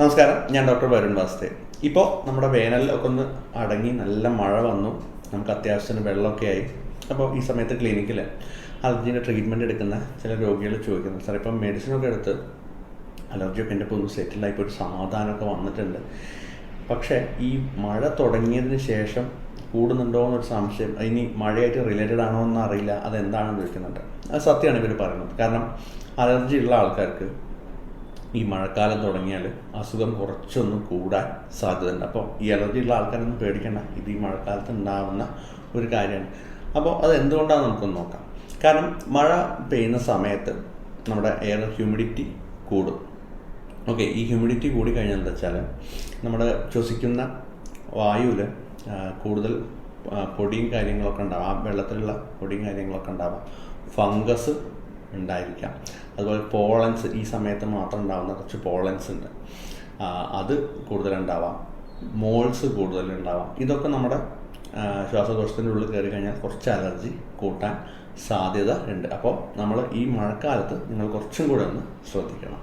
നമസ്കാരം ഞാൻ ഡോക്ടർ വരുൺ വാസ്തേ. ഇപ്പോൾ നമ്മുടെ വേനലിലൊക്കെ ഒന്ന് അടങ്ങി നല്ല മഴ വന്നു. നമുക്ക് അത്യാവശ്യത്തിന് വെള്ളമൊക്കെ ആയി. അപ്പോൾ ഈ സമയത്ത് ക്ലിനിക്കിൽ അലർജീന്റെ ട്രീറ്റ്മെന്റ് എടുക്കുന്ന ചില രോഗികൾ ചോദിക്കുന്നു. സാർ ഇപ്പം മെഡിസിനൊക്കെ എടുത്ത് അലർജിയൊക്കെ എന്റെ ഇപ്പോൾ ഒന്ന് സെറ്റിലായി ഇപ്പോൾ ഒരു സമാധാനമൊക്കെ വന്നിട്ടുണ്ട്. പക്ഷേ ഈ മഴ തുടങ്ങിയതിന് ശേഷം കൂടുന്നുണ്ടോ എന്നൊരു സംശയം ഇനി മഴയായിട്ട് റിലേറ്റഡ് ആണോ എന്നറിയില്ല അതെന്താണെന്ന് ചോദിക്കുന്നുണ്ട്. അത് സത്യമാണ് ഇവർ പറയുന്നത്. കാരണം അലർജി ഉള്ള ആൾക്കാർക്ക് ഈ മഴക്കാലം തുടങ്ങിയാൽ അസുഖം കുറച്ചൊന്ന് കൂടാൻ സാധ്യതയുണ്ട്. അപ്പോൾ ഈ അലർജി ഉള്ള ആൾക്കാരൊന്നും പേടിക്കേണ്ട. ഇത് ഈ മഴക്കാലത്ത് ഉണ്ടാകുന്ന ഒരു കാര്യമാണ്. അപ്പോൾ അത് എന്തുകൊണ്ടാണെന്ന് നമുക്കൊന്ന് നോക്കാം. കാരണം മഴ പെയ്യുന്ന സമയത്ത് നമ്മുടെ എയർ ഹ്യൂമിഡിറ്റി കൂടും. ഓക്കെ ഈ ഹ്യൂമിഡിറ്റി കൂടി കഴിഞ്ഞാൽ എന്താ വെച്ചാൽ നമ്മുടെ ശ്വസിക്കുന്ന വായുവിൽ കൂടുതൽ പൊടിയും കാര്യങ്ങളൊക്കെ ഉണ്ടാവാം. ആ വെള്ളത്തിലുള്ള പൊടിയും കാര്യങ്ങളൊക്കെ ഉണ്ടാവാം. ഫംഗസ് ഉണ്ടായിരിക്കാം. അതുപോലെ പോളൻസ് ഈ സമയത്ത് മാത്രം ഉണ്ടാകുന്ന കുറച്ച് പോളൻസ് ഉണ്ട്. അത് കൂടുതലുണ്ടാവാം മോൾസ് കൂടുതലുണ്ടാവാം ഇതൊക്കെ നമ്മുടെ ശ്വാസകോശത്തിന്റെ ഉള്ളിൽ കയറി കഴിഞ്ഞാൽ കുറച്ച് അലർജി കൂട്ടാൻ സാധ്യത ഉണ്ട്. അപ്പോൾ നമ്മൾ ഈ മഴക്കാലത്ത് നിങ്ങൾ കുറച്ചും കൂടെ ഒന്ന് ശ്രദ്ധിക്കണം.